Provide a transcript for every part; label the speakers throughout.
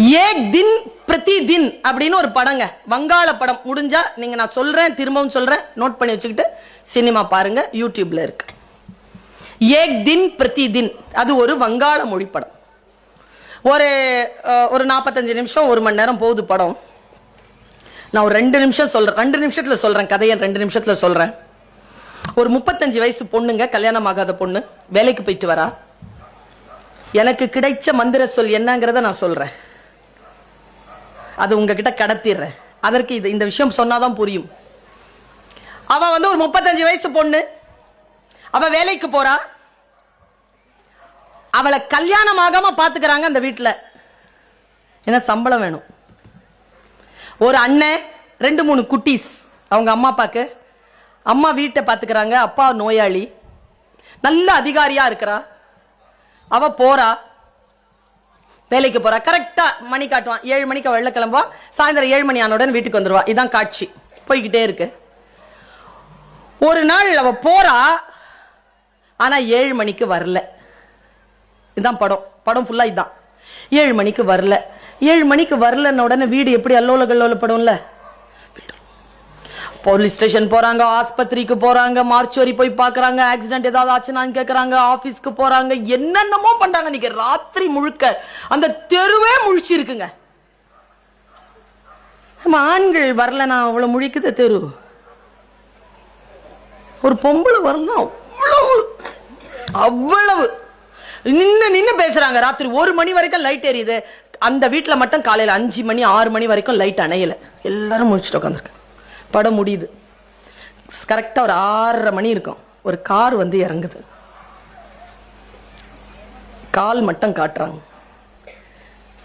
Speaker 1: ஏக் தின் பிரதி தின் அப்படின்னு ஒரு படங்க. வங்காள படம் முடிஞ்சா நீங்க நான் சொல்றேன் திரும்பவும் சொல்றேன் நோட் பண்ணி வச்சுக்கிட்டு சினிமா பாருங்க யூடியூப்ல இருக்கு. ஏக் தின் பிரதி தின். அது ஒரு வங்காள மொழி படம். ஒரு ஒரு நாற்பத்தஞ்சு நிமிஷம் ஒரு மணி நேரம் போகுது படம். நான் ஒரு ரெண்டு நிமிஷம் சொல்றேன் ரெண்டு நிமிஷத்துல சொல்றேன் கதையை ரெண்டு நிமிஷத்துல சொல்றேன். ஒரு முப்பத்தஞ்சு வயசு பொண்ணுங்க கல்யாணம் ஆகாத பொண்ணு வேலைக்கு போயிட்டு வரா. எனக்கு கிடைச்ச மந்திர சொல் என்னங்கிறத நான் சொல்றேன். அது உங்ககிட்ட கடத்திடுறேன். அதற்கு இது இந்த விஷயம் சொன்னாதான் புரியும். அவ வந்து ஒரு முப்பத்தஞ்சு வயசு பொண்ணு. அவ வேலைக்கு போறா. அவளை கல்யாணம் ஆகாம பாத்துக்கிறாங்க அந்த வீட்டில் ஏன்னா சம்பளம் வேணும். ஒரு அண்ணன் ரெண்டு மூணு குட்டீஸ். அவங்க அம்மா அப்பாக்கு. அம்மா வீட்டை பார்த்துக்கிறாங்க அப்பா நோயாளி. நல்ல அதிகாரியா இருக்கிறா. அவ போறா. வேலைக்கு போறா. கரெக்டா மணி காட்டுவான். ஏழு மணிக்கு வெள்ள வெளில கிளம்புவா. சாயந்தரம் ஏழு மணி ஆனவுடன் வீட்டுக்கு வந்துருவா. இதான் காட்சி. போய்கிட்டே இருக்கு. ஒரு நாள் அவ போறா ஆனா ஏழு மணிக்கு வரல. இதுதான் படம். படம் ஃபுல்லா இதுதான் ஏழு மணிக்கு வரல. ஏழு மணிக்கு வரலன்ன உடனே வீடு எப்படி அல்லோல கல்லோலப்படும்ல போலீஸ் ஸ்டேஷன் போறாங்க ஆஸ்பத்திரிக்கு போறாங்க மார்ச்சுவரி போய் பாக்குறாங்க ஆக்சிடென்ட் ஏதாவது ஆச்சுனான்னு கேக்குறாங்க ஆபீஸ்க்கு போறாங்க என்னென்னமோ பண்றாங்க. நீங்க ராத்திரி முழுக்க அந்த தெருவே முழிச்சு இருக்குங்க ஆண்கள் வரலனா அவ்வளவு முழிக்குது தெரு. ஒரு பொம்பளை வரலனா அவ்வளவு அவ்வளவு. நின்னு நின்னு பேசுறாங்க. ராத்திரி ஒரு மணி வரைக்கும் லைட் எரியுது அந்த வீட்டில் மட்டும் காலையில் அஞ்சு மணி ஆறு மணி வரைக்கும் லைட் அணையலை. எல்லாரும் முடிச்சுட்டு உட்காந்துருக்கேன் படம் முடியுது. கரெக்டாக ஒரு ஆறரை மணி இருக்கும். ஒரு கார் வந்து இறங்குது. கால் மட்டும் காட்டுறாங்க.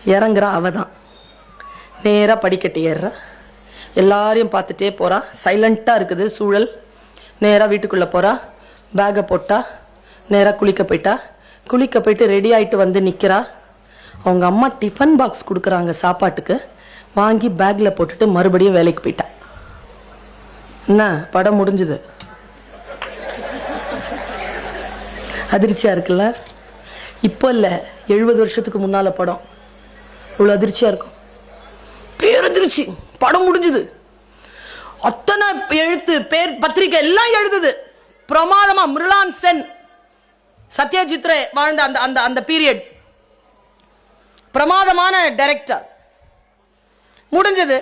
Speaker 1: இறங்குறா அவ தான். நேராக படிக்கட்டு ஏறுறா. எல்லாரையும் பார்த்துட்டே போகிறா சைலண்ட்டாக இருக்குது சூழல். நேராக வீட்டுக்குள்ளே போகிறா பேக்கை போட்டா. நேராக குளிக்க போயிட்டா. குளிக்க போயிட்டு ரெடி ஆகிட்டு வந்து நிற்கிறா அவங்க அம்மா டிஃபன் பாக்ஸ் கொடுக்குறாங்க சாப்பாட்டுக்கு. வாங்கி பேக்கில் போட்டுட்டு மறுபடியும் வேலைக்கு போயிட்டா. என்ன? படம் முடிஞ்சுது. அதிர்ச்சியாக இருக்குல்ல? இப்போ இல்லை. எழுபது வருஷத்துக்கு முன்னால் படம். இவ்வளோ அதிர்ச்சியாக இருக்கும். பேரதிர்ச்சி. படம் முடிஞ்சுது. அத்தனை எழுத்து பேர் பத்திரிக்கை எல்லாம் எழுதுது. பிரமாதமாக மிருலான் சென். சத்யஜித்ரே வாழ்ந்த அந்த அந்த அந்த பீரியட் பிரமாதமான டைரக்டர் முடிஞ்சது.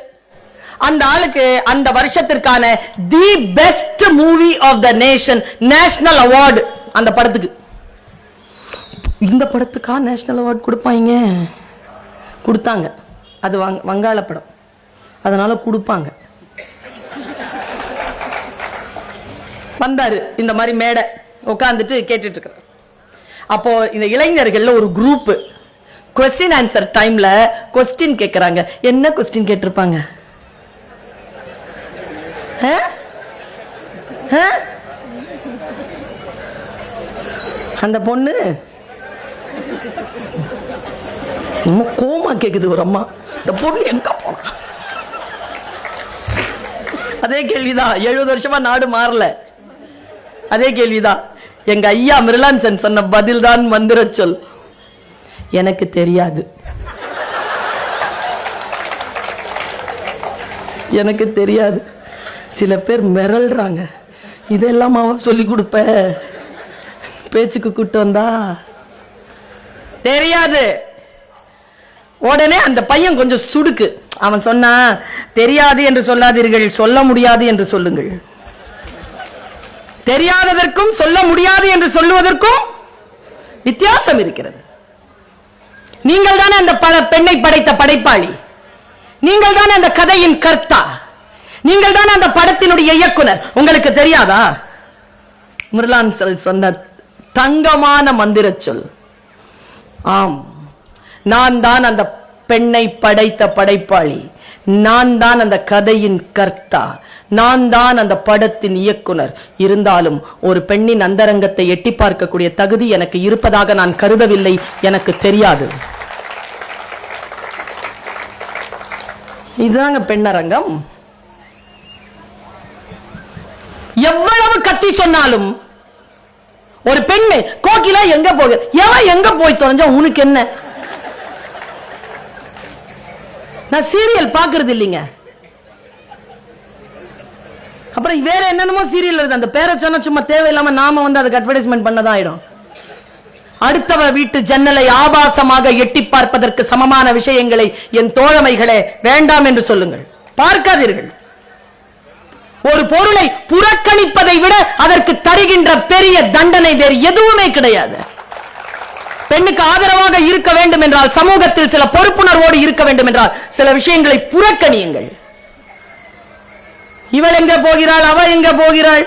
Speaker 1: அந்த ஆளுக்கு அந்த வருஷத்திற்கான the best movie of the nation national award அந்த படத்துக்கு. இந்த படத்துக்கா நேஷனல் அவார்டு கொடுப்பாங்க? கொடுத்தாங்க. அது வங் வங்காள படம். அதனால் கொடுப்பாங்க. வந்தார். இந்த மாதிரி மேடை உட்காந்துட்டு கேட்டுட்டு அப்போது இந்த இளைஞர்களில் ஒரு குரூப்பு கொஸ்டின் ஆன்சர் டைமில் கொஸ்டின் கேட்குறாங்க என்ன கொஸ்டின் கேட்டிருப்பாங்க? அந்த பொண்ணு? ரொம்ப கோமா கேக்குது ஒரு அம்மா. இந்த பொண்ணு எங்க போனா அதே கேள்விதான். எழுபது வருஷமா நாடு மாறல. அதே கேள்விதான். எங்க ஐயா மிருலான்சன் சொன்ன பதில் தான் மந்திர சொல். எனக்கு தெரியாது. எனக்கு தெரியாது. சில பேர் மிரள்றாங்க இதெல்லாம் அவன் சொல்லி கொடுப்ப. பேச்சுக்கு கூட்டு வந்தா. தெரியாது. உடனே அந்த பையன் கொஞ்சம் சுடுக்கு. அவன் சொன்னா தெரியாது என்று சொல்லாதீர்கள் சொல்ல முடியாது என்று சொல்லுங்கள். தெரியாததற்கும் சொல்ல முடியாது என்று சொல்லுவதற்கும் வித்தியாசம் இருக்கிறது. நீங்கள் தானே அந்த பெண்ணை படைத்த படைப்பாளி. நீங்கள் தானே அந்த கதையின் கர்த்தா. நீங்கள் தான் அந்த படத்தினுடைய இயக்குனர். உங்களுக்கு தெரியாதா? முருளான் சொல் சொன்ன தங்கமான மந்திர சொல். ஆம். நான் தான் அந்த பெண்ணை படைத்த படைப்பாளி. நான் தான் அந்த கதையின் கர்த்தா. நான் தான் அந்த படத்தின் இயக்குனர். இருந்தாலும் ஒரு பெண்ணின் அந்தரங்கத்தை எட்டி பார்க்கக்கூடிய தகுதி எனக்கு இருப்பதாக நான் கருதவில்லை. எனக்கு தெரியாது. இதுதாங்க பெண்ணரங்கம். எவ்வளவு சொன்னாலும் ஒரு பெண்ணு கோகிலா எங்க போக எவன் எங்க போய் தொலைஞ்சா உனக்கு என்ன? நான் சீரியல் பாக்குறது இல்லைங்க. அப்புறம் வேற என்னென்னமோ சீரியல் வருது. அந்த பேரை சொன்னா சும்மா தேவையில்லாம நாம வந்து அதுக்கு அட்வர்டைஸ்மெண்ட் பண்ணதான் ஆயிடும். அடுத்தவ வீட்டு ஜன்னலை ஆபாசமாக எட்டி பார்ப்பதற்கு சமமான விஷயங்களை என் தோழமைகளே வேண்டாம் என்று சொல்லுங்கள். பார்க்காதீர்கள். ஒரு பொருளை புறக்கணிப்பதை விட அதற்கு தருகின்ற பெரிய தண்டனை வேறு எதுவுமே கிடையாது. பெண்ணுக்கு ஆதரவாக இருக்க வேண்டும் என்றால் சமூகத்தில் சில பொறுப்புணர்வோடு இருக்க வேண்டும் என்றால் சில விஷயங்களை புறக்கணியுங்கள். இவள் எங்க போகிறாள்? அவ எங்க போகிறாள்?